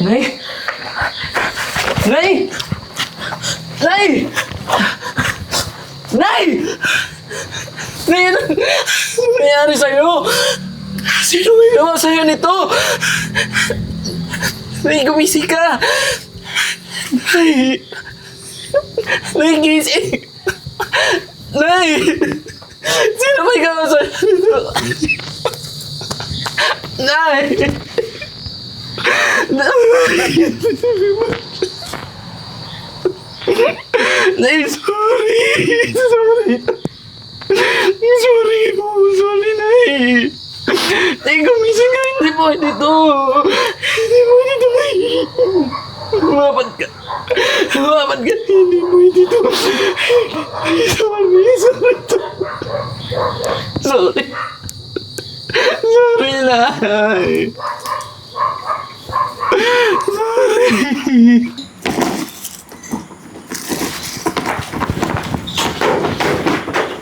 Nay! Nay! Nay! Nay! Nay, ano nangyari sa'yo? Sino may gawa sa'yo nito? Nay, gumising ka! Nay! Nay, gising! Nay! Sino may gawa sa'yo nito? Nay! Nay, sorry! Sorry! Sorry po! Sorry, Nay! Nay, gumising ka! Hindi po dito! Hindi po dito, Nay! Lumapad ka! Lumapad ka! Hindi po dito! Sorry! Sorry! Sorry! Sorry, Nay! Sorry!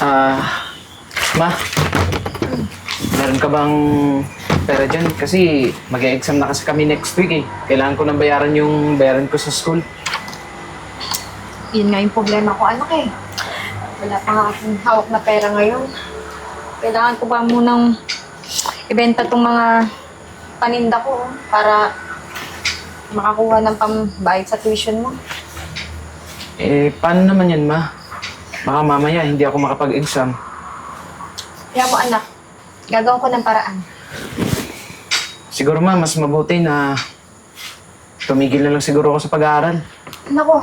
Ah, ma, meron ka bang pera dyan? Kasi mag-exam na kasi kami next week eh. Kailangan ko nang bayaran yung bayaran ko sa school. Yun nga yung problema ko, anak eh. Wala pa nga akong hawak na pera ngayon. Kailangan ko pa munang ibenta tong mga paninda ko oh, para makakuha ng pambayad sa tuition mo. Eh, paano naman yan, ma? Baka mamaya hindi ako makapag-exam. Kaya mo anak, gagawin ko ng paraan. Siguro ma, mas mabuti na tumigil na lang siguro ako sa pag-aaral. Nako,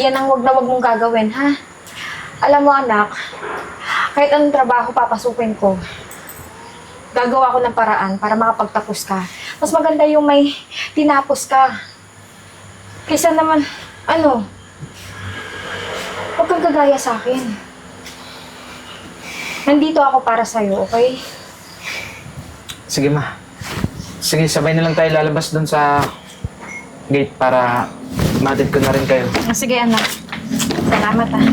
yan ang wag na wag mong gagawin, ha? Alam mo anak, kahit anong trabaho papasukin ko, gagawa ko ng paraan para makapagtapos ka. Mas maganda yung may tinapos ka. Kaysa naman, ano, huwag kang gagaya sa akin. Nandito ako para sa'yo, okay? Sige, ma. Sige, sabay na lang tayo lalabas doon sa gate para matid ko na rin kayo. Ah, Sige anak, salamat ah.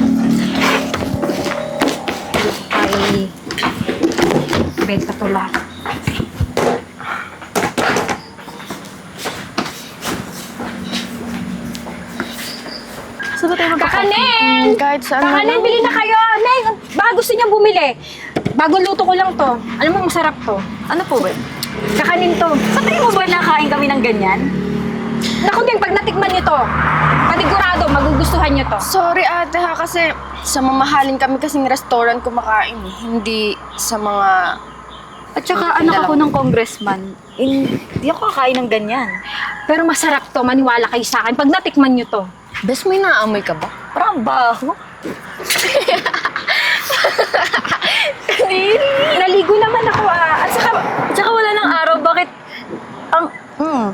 Ay, benta to lahat. Saan tayo Kakanin! Kahit saan Kakanin, bili na kayo! Neng, baka gusto niya bumili. Bago luto ko lang to. Alam mo, masarap to. Ano po ba? Kakanin to. Sa tingin mo ba nakain kami ng ganyan? Naku din, pag natikman niyo to, panigurado, magugustuhan niyo to. Sorry ate ha, kasi sa mamahalin kami kasing restaurant kumakain eh. Hindi sa mga... At saka anak ako ng congressman, hindi ako kakain ng ganyan. Pero masarap to, maniwala kayo sa akin. Pag natikman niyo to, Bes, may naamoy ka ba? Parang baho. naligo naman ako ah. At saka, At saka wala ng araw, bakit ang... Mm,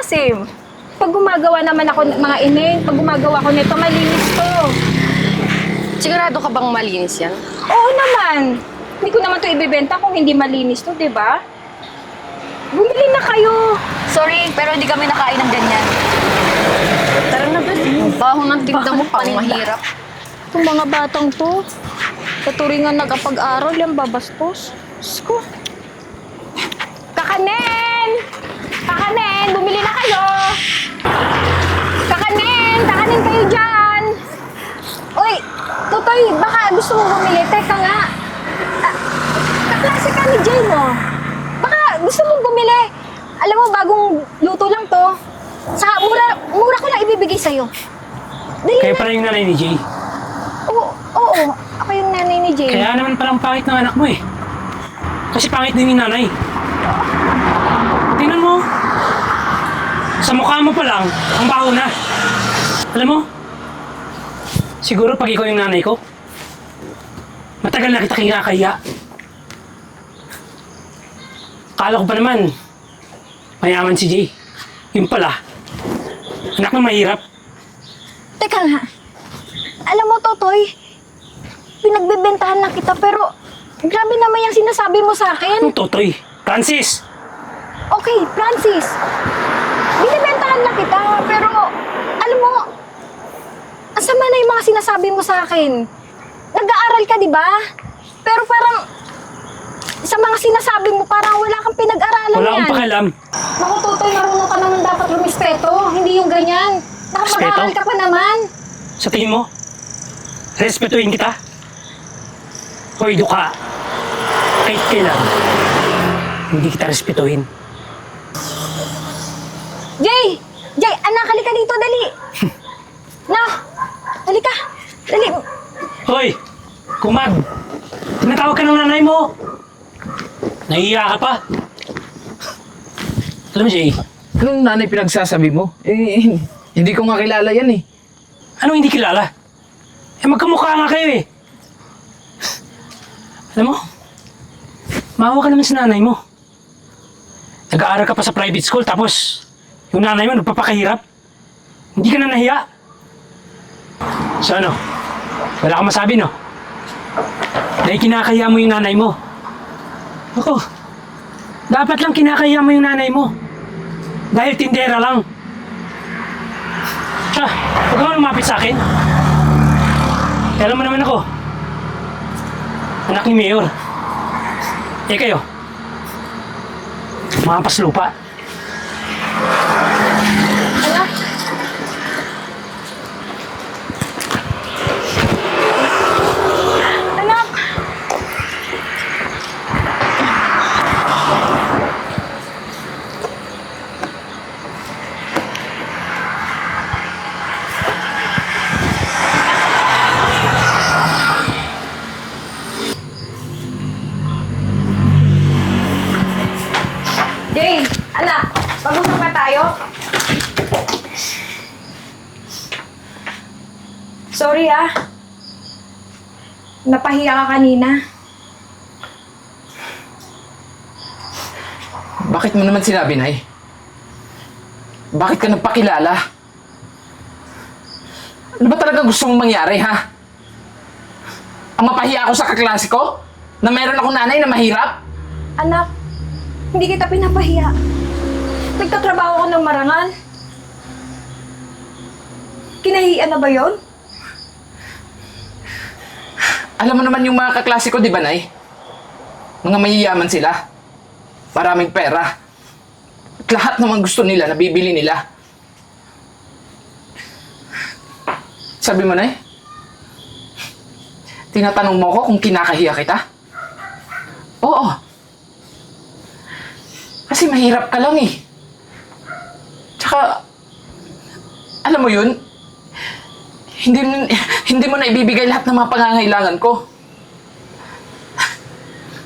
asim. pag gumagawa naman ako ng mga ineng, pag gumagawa ko nito, malinis to. Sigurado ka bang malinis yan? Oo naman. Hindi ko naman to ibebenta kung hindi malinis to, di ba? Bumili na kayo. Sorry, pero hindi kami nakain ng ganyan. Tara na, Bes. Ang baho ng tinda mo pang mahirap. Itong mga batang to, katuringan nagkapag-aral, yung babastos. Diyos ko. Kakanin! Kakanin! Bumili na kayo! Kakanin! Kakanin kayo dyan! Uy! Tutoy, baka gusto mo bumili. Teka nga. Ah, kaklase ka ni Jay mo. Baka gusto mong bumili. Alam mo, bagong luto lang to. Sa mura, mura ko lang ibibigay sa'yo. Dali Kaya na. pala yung nanay ni Jay. Oo, oo. Ako yung nanay ni Jay. Kaya naman palang pangit ng anak mo eh. Kasi pangit din yung nanay. Tingnan mo. Sa mukha mo pa lang, ang baho na. Alam mo, siguro pag ikaw yung nanay ko, matagal na kita kinakaya. Kala ko pa naman, mayaman si Jay. Yung pala, anak na mahirap. Teka nga. Alam mo, Totoy, pinagbebentahan na kita pero grabe naman yung sinasabi mo sa akin. Anong totoy? Francis! Okay, Francis. Binibentahan na kita pero alam mo, asama na yung mga sinasabi mo sa akin. Nag-aaral ka, di ba? Pero parang sa mga sinasabi mo, parang wala kang pinag-aralan Wala yan. akong pakialam. Naku, Totoy, marunong ka naman dapat rumispeto. Hindi yung ganyan. Nakapag-aral Respeto? ka pa naman. Sa tingin mo, respetuhin kita? Hoy, duka. Kahit kailan, hindi kita respetuhin. Jay! Jay, anak, halika dito, dali. na, halika. Dali. Hoy! Kumag! Tinatawag ka ng nanay mo! Nahihiya ka pa? Alam mo, Jay, Anong nanay pinagsasabi mo? Eh, hindi ko nga kilala yan eh. anong hindi kilala? Eh, magkamukha nga kayo eh. Alam mo, maawa ka naman sa nanay mo. Nag-aaral ka pa sa private school, tapos yung nanay mo nagpapakahirap. Hindi ka na nahiya. So ano, wala kang masabi no? Dahil kinakahiya mo yung nanay mo. Ako, dapat lang kinakahiya mo yung nanay mo. Dahil tindera lang. Siya, huwag ka lumapit sa akin. Eh, alam mo naman ako. Anak ni Mayor. Eh kayo. Mga paslupa. Sorry ah. Napahiya ka kanina. Bakit mo naman sinabi, Nay? Bakit ka nagpakilala? Ano ba talaga gusto mong mangyari, ha? Ang mapahiya ako sa kaklase ko? Na meron akong nanay na mahirap? Anak, hindi kita pinapahiya. Nagtatrabaho ko ng marangal. Kinahiyan na ba yon? Alam mo naman yung mga kaklase ko, di ba, Nay? Mga mayayaman sila. Maraming pera. At lahat naman gusto nila, nabibili nila. Sabi mo, Nay? Tinatanong mo ko kung kinakahiya kita? Oo. Kasi mahirap ka lang eh. Tsaka, alam mo yun, hindi, hindi mo na ibibigay lahat ng mga pangangailangan ko.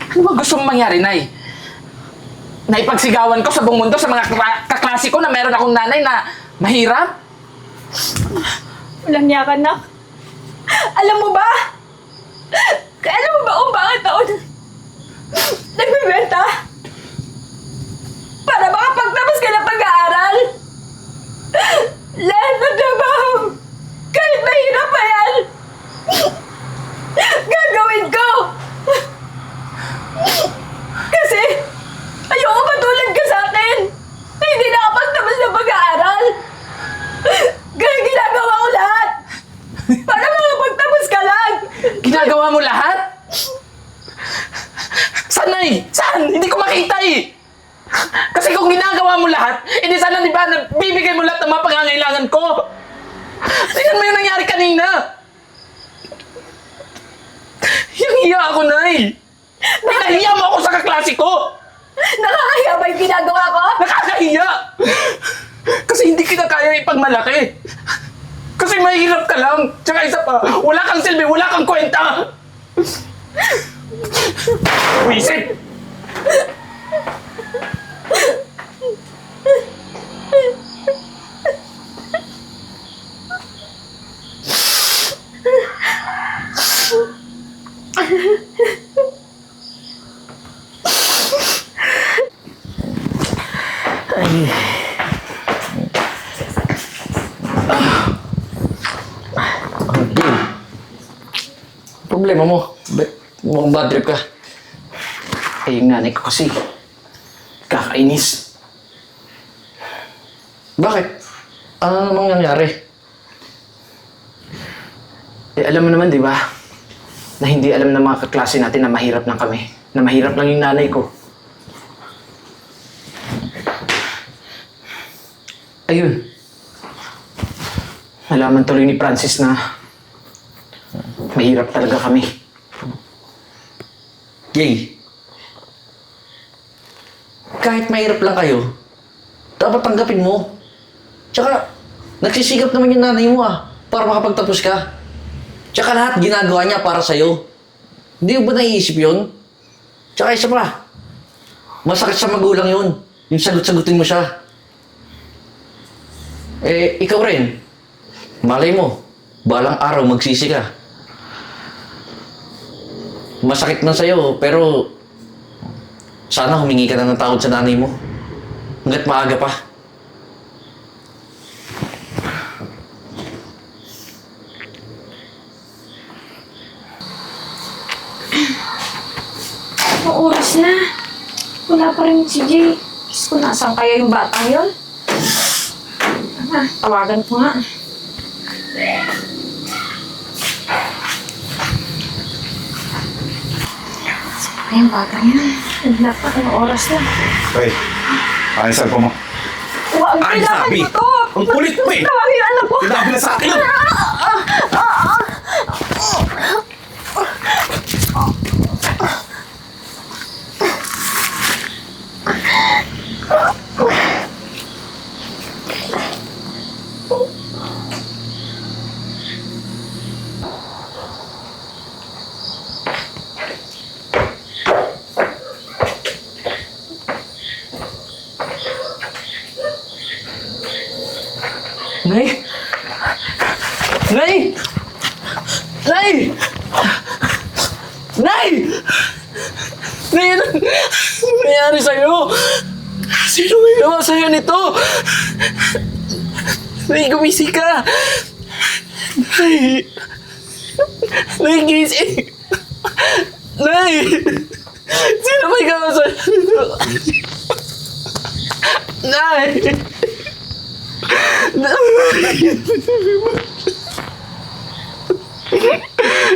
Ano ba gusto mong mangyari, Nay? Naipagsigawan ko sa buong mundo sa mga kla- kaklase ko na meron akong nanay na mahirap? Walang niya anak. Alam mo ba kung bakit ako nagbibenta? Para makapagtapos ka ng pag-aaral. Lahat ng trabaho, kahit mahirap pa yan, gagawin ko. Kasi, ayoko matulad ka sa akin na hindi nakapagtapos ng pag-aaral. Kaya ginagawa ko lahat para makapagtapos ka lang. Ginagawa mo lahat? Saan, Nay? Saan? Hindi ko makita eh! Kasi kung ginagawa mo lahat, hindi sana di ba nabibigay mo lahat ng mga pangangailangan ko? Tingnan mo yung nangyari kanina! Yung hiya ako, Nay! Pinahiya mo ako sa kaklase ko! Nakakahiya ba yung ginagawa ko? Nakakahiya! Kasi hindi kita kaya ipagmalaki. Kasi mahirap ka lang. Tsaka isa pa, wala kang silbi, wala kang kwenta. Wisit! Problema mo. Bad trip ka? Eh, yung nanay ko kasi. Kakainis. Bakit? Ano namang nangyari? Eh, alam mo naman, di ba? Na hindi alam ng mga kaklase natin na mahirap lang kami. na mahirap lang yung nanay ko. Ayun. Nalaman tuloy ni Francis na mahirap talaga kami. Yay. Kahit mahirap lang kayo, dapat tanggapin mo. Tsaka, nagsisigap naman yung nanay mo ah, para makapagtapos ka. Tsaka lahat ginagawa niya para sa'yo. Hindi mo ba naiisip yun? Tsaka isa pa, masakit sa magulang yun. Yung sagot-sagutin mo siya. Eh, ikaw rin. Malay mo, balang araw magsisi ka. Masakit na sa'yo, pero sana humingi ka na ng tawad sa nanay mo. Hanggat maaga pa. Anong oras na? Wala pa rin si Jay. Diyos ko, nasaan kaya yung batang yun? Ah, tawagan ko nga. Kaya yung batang yun? Wala pa, anong oras na? Hoy, yung cellphone mo? Wag, Ay, kailangan sabi! ko to! Ang kulit mo eh! Tawagin anak ko! Sinabi na sa akin! Nay! Nay! Nay! Nay! Nay, ano ano nangyari sa'yo? Sino may gawa sa'yo nito? Nay, gumising ka! Nay! Nay, gising! Nay! Sino may gawa sa'yo nito? Nay!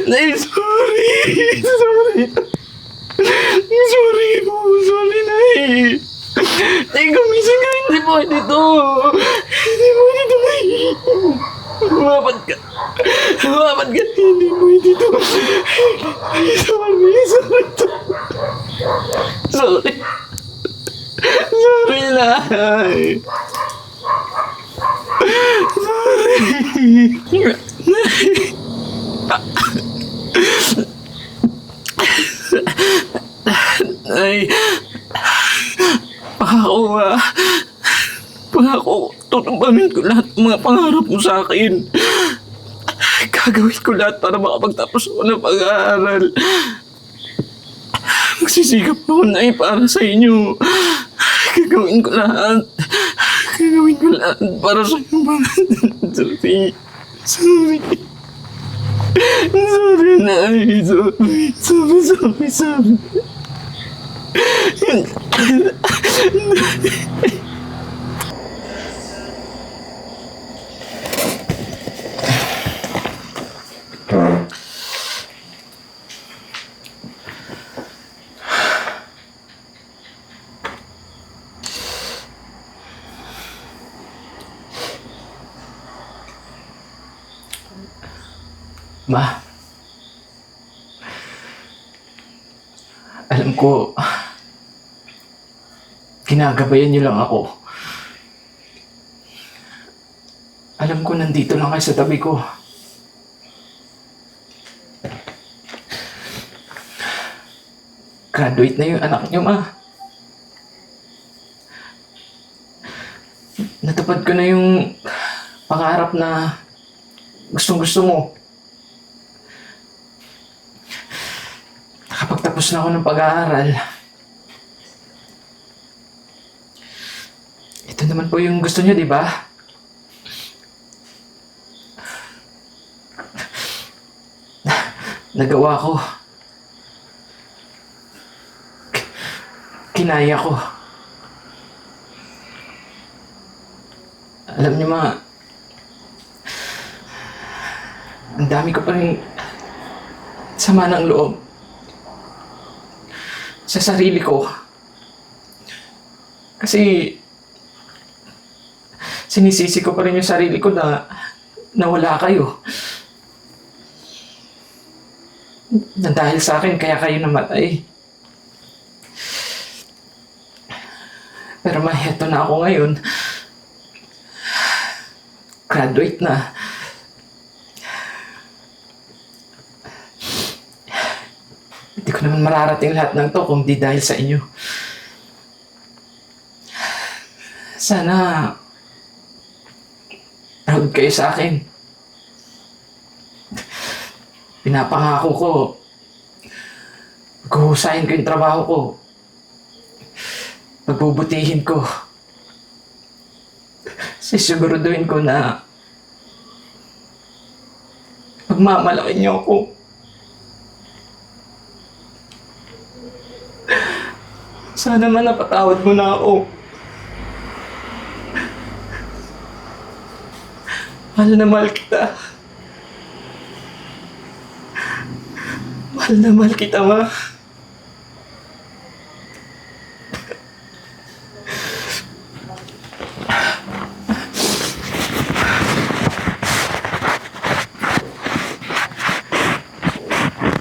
Nay, sorry! Sorry! Sorry po! Sorry, Nay! Nay, gumising ka! Hindi po dito! Hindi po dito, Nay! Lumapad ka! Lumapad ka! Hindi po dito! Sorry! Sorry! Sorry! Sorry, Nay! Ay, pangako ah. Pangako, tutupamin ko lahat ng mga pangarap mo sa akin. Gagawin ko lahat para makapagtapos ako ng pag-aaral. Magsisikap ako na eh para sa inyo. Gagawin ko lahat. Gagawin ko lahat para sa inyo. Sorry. Sorry. Sorry, Nay. Sorry. Sorry, sorry, sorry. Ma. Alam ko, ginagabayan niyo lang ako. Alam ko nandito lang kayo sa tabi ko. Graduate na yung anak niyo, ma. Natupad ko na yung pangarap na gustong gusto mo. Nakapagtapos na ako ng pag-aaral. Ito naman po yung gusto niyo, di ba? Nagawa ko. Kinaya ko. Alam niyo, ma, ang dami ko pa rin sama ng loob. sa sarili ko. Kasi sinisisi ko pa rin yung sarili ko na nawala kayo. Na dahil sa akin, kaya kayo namatay. Pero maheto na ako ngayon. Graduate na. Hindi ko naman mararating lahat ng to kung di dahil sa inyo. Sana proud kayo sa akin. Pinapangako ko Paghuhusayin ko yung trabaho ko. Pagbubutihin ko. Sisiguraduhin ko na pagmamalaki niyo ako. Sana man napatawad mo na ako. Mahal na mahal kita. Mahal na mahal kita, ma.